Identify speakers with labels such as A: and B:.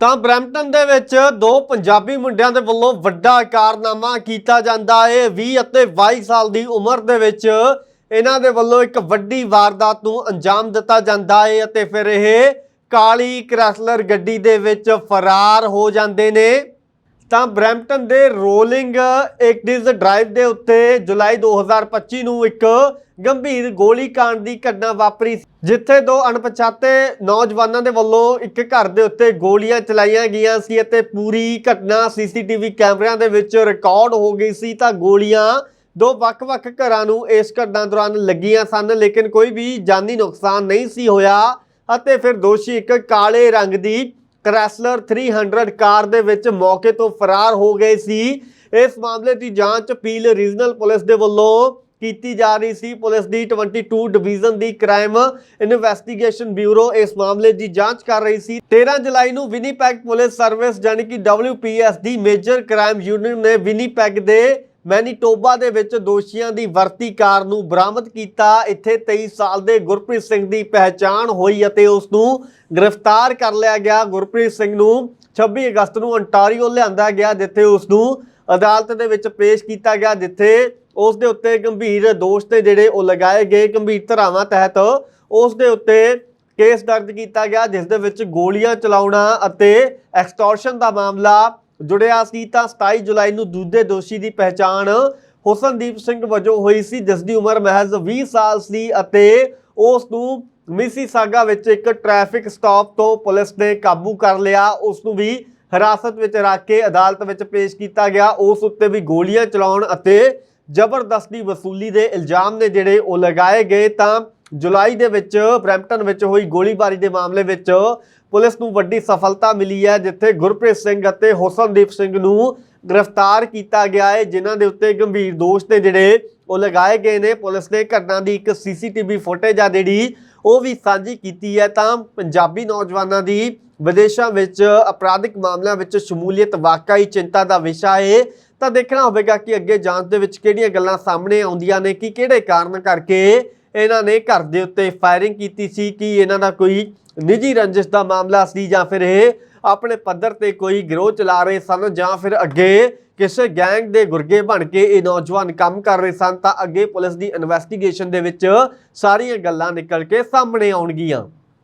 A: ਤਾਂ ਬਰੈਂਪਟਨ ਦੇ ਵਿੱਚ ਦੋ ਪੰਜਾਬੀ ਮੁੰਡਿਆਂ ਦੇ ਵੱਲੋਂ ਵੱਡਾ ਕਾਰਨਾਮਾ ਕੀਤਾ ਜਾਂਦਾ ਹੈ। 20 ਅਤੇ 22 ਸਾਲ ਦੀ ਉਮਰ ਦੇ ਵਿੱਚ ਇਹਨਾਂ ਦੇ ਵੱਲੋਂ ਇੱਕ ਵੱਡੀ ਵਾਰਦਾਤ ਨੂੰ ਅੰਜਾਮ ਦਿੱਤਾ ਜਾਂਦਾ ਹੈ ਅਤੇ ਫਿਰ ਇਹ ਕਾਲੀ ਕ੍ਰੈਸਲਰ ਗੱਡੀ ਦੇ ਵਿੱਚ ਫਰਾਰ ਹੋ ਜਾਂਦੇ ਨੇ। ਤਾਂ ਬਰੈਂਪਟਨ ਦੇ ਰੋਲਿੰਗ ਐਕਟਿਵ ਡਰਾਈਵ ਦੇ ਉੱਤੇ ਜੁਲਾਈ 2025 ਨੂੰ ਇੱਕ ਗੰਭੀਰ ਗੋਲੀ ਕਾਂਡ ਦੀ ਘਟਨਾ ਵਾਪਰੀ ਜਿੱਥੇ ਦੋ ਅਣਪਛਾਤੇ ਨੌਜਵਾਨਾਂ ਦੇ ਵੱਲੋਂ ਇੱਕ ਘਰ ਦੇ ਉੱਤੇ ਗੋਲੀਆਂ ਚਲਾਈਆਂ ਗਈਆਂ ਸੀ ਅਤੇ ਪੂਰੀ ਘਟਨਾ ਸੀਸੀਟੀਵੀ ਕੈਮਰਿਆਂ ਦੇ ਵਿੱਚ ਰਿਕਾਰਡ ਹੋ ਗਈ ਸੀ ਤਾਂ ਗੋਲੀਆਂ ਦੋ ਵੱਖ-ਵੱਖ ਘਰਾਂ ਨੂੰ ਇਸ ਘਟਨਾ ਦੌਰਾਨ ਲੱਗੀਆਂ ਸਨ, ਲੇਕਿਨ ਕੋਈ ਵੀ ਜਾਨੀ ਨੁਕਸਾਨ ਨਹੀਂ ਸੀ ਹੋਇਆ ਅਤੇ ਫਿਰ ਦੋਸ਼ੀ ਇੱਕ ਕਾਲੇ ਰੰਗ ਦੀ ਕ੍ਰੈਸਲਰ 300 ਕਾਰ ਦੇ ਵਿੱਚ ਮੌਕੇ ਤੋਂ ਫਰਾਰ ਹੋ ਗਏ ਸੀ। ਇਸ ਮਾਮਲੇ ਦੀ ਜਾਂਚ ਪੀਲ ਰੀਜਨਲ ਪੁਲਿਸ ਦੇ ਵੱਲੋਂ ਕੀਤੀ ਜਾ ਰਹੀ ਸੀ। ਪੁਲਿਸ ਦੀ 22 ਡਿਵੀਜ਼ਨ ਦੀ ਕ੍ਰਾਈਮ ਇਨਵੈਸਟੀਗੇਸ਼ਨ ਬਿਊਰੋ ਇਸ ਮਾਮਲੇ ਦੀ ਜਾਂਚ ਕਰ ਰਹੀ ਸੀ। 13 ਜੁਲਾਈ ਨੂੰ ਵਿਨੀਪੈਗ ਪੁਲਿਸ ਸਰਵਿਸ ਜਾਨੀ ਕਿ WPS ਦੀ ਮੇਜਰ ਕ੍ਰਾਈਮ ਯੂਨਿਟ ਨੇ ਵਿਨੀਪੈਗ ਦੇ ਮੈਨੀਟੋਬਾ ਦੇ ਵਿੱਚ ਦੋਸ਼ੀਆਂ ਦੀ ਵਰਤੀ ਕਾਰ ਨੂੰ ਬਰਾਮਦ ਕੀਤਾ। ਇੱਥੇ 23 ਸਾਲ ਦੇ ਗੁਰਪ੍ਰੀਤ ਸਿੰਘ ਦੀ ਪਹਿਚਾਣ ਹੋਈ ਅਤੇ ਉਸ ਨੂੰ ਗ੍ਰਿਫਤਾਰ ਕਰ ਲਿਆ ਗਿਆ। ਗੁਰਪ੍ਰੀਤ ਸਿੰਘ ਨੂੰ 26 ਅਗਸਤ ਨੂੰ ਅੰਟਾਰੀਓ ਲਿਆਂਦਾ ਗਿਆ, ਜਿੱਥੇ ਉਸ ਨੂੰ ਅਦਾਲਤ ਦੇ ਵਿੱਚ ਪੇਸ਼ ਕੀਤਾ ਗਿਆ, ਜਿੱਥੇ ਉਸ ਦੇ ਉੱਤੇ ਗੰਭੀਰ ਦੋਸ਼ ਤੇ ਜਿਹੜੇ ਉਹ ਲਗਾਏ ਗਏ। ਗੰਭੀਰ ਧਾਰਾਵਾਂ ਤਹਿਤ ਉਸ ਦੇ ਉੱਤੇ ਕੇਸ ਦਰਜ ਕੀਤਾ ਗਿਆ, ਜਿਸ ਦੇ ਵਿੱਚ ਗੋਲੀਆਂ ਚਲਾਉਣਾ ਅਤੇ ਐਕਸਟੋਰਸ਼ਨ ਦਾ ਮਾਮਲਾ ਜੁੜਿਆ ਸੀ ਤਾਂ 27 ਜੁਲਾਈ ਨੂੰ ਦੂਜੇ ਦੋਸ਼ੀ ਦੀ ਪਹਿਚਾਣ ਹੁਸਨਦੀਪ ਸਿੰਘ ਵਜੋਂ ਹੋਈ ਸੀ, ਜਿਸ ਦੀ ਉਮਰ ਮਹਿਜ਼ 20 ਸਾਲ ਸੀ ਅਤੇ ਉਸ ਨੂੰ ਮਿਸੀਸਾਗਾ ਵਿੱਚ ਇੱਕ ਟ੍ਰੈਫਿਕ ਸਟਾਪ ਤੋਂ ਪੁਲਿਸ ਨੇ ਕਾਬੂ ਕਰ ਲਿਆ। ਉਸ ਨੂੰ ਵੀ ਹਿਰਾਸਤ ਵਿੱਚ ਰੱਖ ਕੇ ਅਦਾਲਤ ਵਿੱਚ ਪੇਸ਼ ਕੀਤਾ ਗਿਆ। ਉਸ ਉੱਤੇ ਵੀ ਗੋਲੀਆਂ ਚਲਾਉਣ ਅਤੇ ਜ਼ਬਰਦਸਤੀ ਵਸੂਲੀ ਦੇ ਇਲਜ਼ਾਮ ਨੇ ਜਿਹੜੇ ਉਹ ਲਗਾਏ ਗਏ ਤਾਂ ਜੁਲਾਈ ਦੇ ਵਿੱਚ ਬਰੈਂਪਟਨ ਵਿੱਚ ਹੋਈ ਗੋਲੀਬਾਰੀ ਦੇ ਮਾਮਲੇ ਵਿੱਚ ਪੁਲਿਸ ਨੂੰ ਵੱਡੀ ਸਫਲਤਾ ਮਿਲੀ ਹੈ, ਜਿੱਥੇ ਗੁਰਪ੍ਰੀਤ ਸਿੰਘ ਅਤੇ ਹੁਸਨਦੀਪ ਸਿੰਘ ਨੂੰ ਗ੍ਰਿਫਤਾਰ ਕੀਤਾ ਗਿਆ ਹੈ, ਜਿਨ੍ਹਾਂ ਦੇ ਉੱਤੇ ਗੰਭੀਰ ਦੋਸ਼ ਨੇ ਜਿਹੜੇ ਉਹ ਲਗਾਏ ਗਏ ਨੇ। ਪੁਲਿਸ ਨੇ ਘਟਨਾ ਦੀ ਇੱਕ ਸੀਸੀਟੀਵੀ ਫੁਟੇਜ ਆ ਜਿਹੜੀ ਉਹ ਵੀ ਸਾਂਝੀ ਕੀਤੀ ਹੈ। ਤਾਂ ਪੰਜਾਬੀ ਨੌਜਵਾਨਾਂ ਦੀ ਵਿਦੇਸ਼ਾਂ ਵਿੱਚ ਅਪਰਾਧਿਕ ਮਾਮਲਿਆਂ ਵਿੱਚ ਸ਼ਮੂਲੀਅਤ ਵਾਕਈ ਚਿੰਤਾ ਦਾ ਵਿਸ਼ਾ ਹੈ ਤਾਂ ਦੇਖਣਾ ਹੋਵੇਗਾ ਕਿ ਅੱਗੇ ਜਾਂਚ ਦੇ ਵਿੱਚ ਕਿਹੜੀਆਂ ਗੱਲਾਂ ਸਾਹਮਣੇ ਆਉਂਦੀਆਂ ਨੇ, ਕਿ ਕਿਹੜੇ ਕਾਰਨ ਕਰਕੇ ਇਹਨਾਂ ਨੇ ਘਰ ਦੇ ਉੱਤੇ ਫਾਇਰਿੰਗ ਕੀਤੀ ਸੀ ਕਿ ਇਹਨਾਂ ਦਾ ਕੋਈ ਨਿੱਜੀ ਰੰਜਿਸ਼ ਦਾ ਮਾਮਲਾ ਸੀ ਜਾਂ ਫਿਰ ਇਹ ਆਪਣੇ ਪੱਧਰ ਤੇ ਕੋਈ ਗਿਰੋਹ ਚਲਾ ਰਹੇ ਸਨ ਜਾਂ ਫਿਰ ਅੱਗੇ ਕਿਸੇ ਗੈਂਗ ਦੇ ਗੁਰਗੇ ਬਣ ਕੇ ਇਹ ਨੌਜਵਾਨ ਕੰਮ ਕਰ ਰਹੇ ਸਨ ਤਾਂ ਅੱਗੇ ਪੁਲਿਸ ਦੀ ਇਨਵੈਸਟੀਗੇਸ਼ਨ ਦੇ ਵਿੱਚ ਸਾਰੀਆਂ ਗੱਲਾਂ ਨਿਕਲ ਕੇ ਸਾਹਮਣੇ ਆਉਣਗੀਆਂ।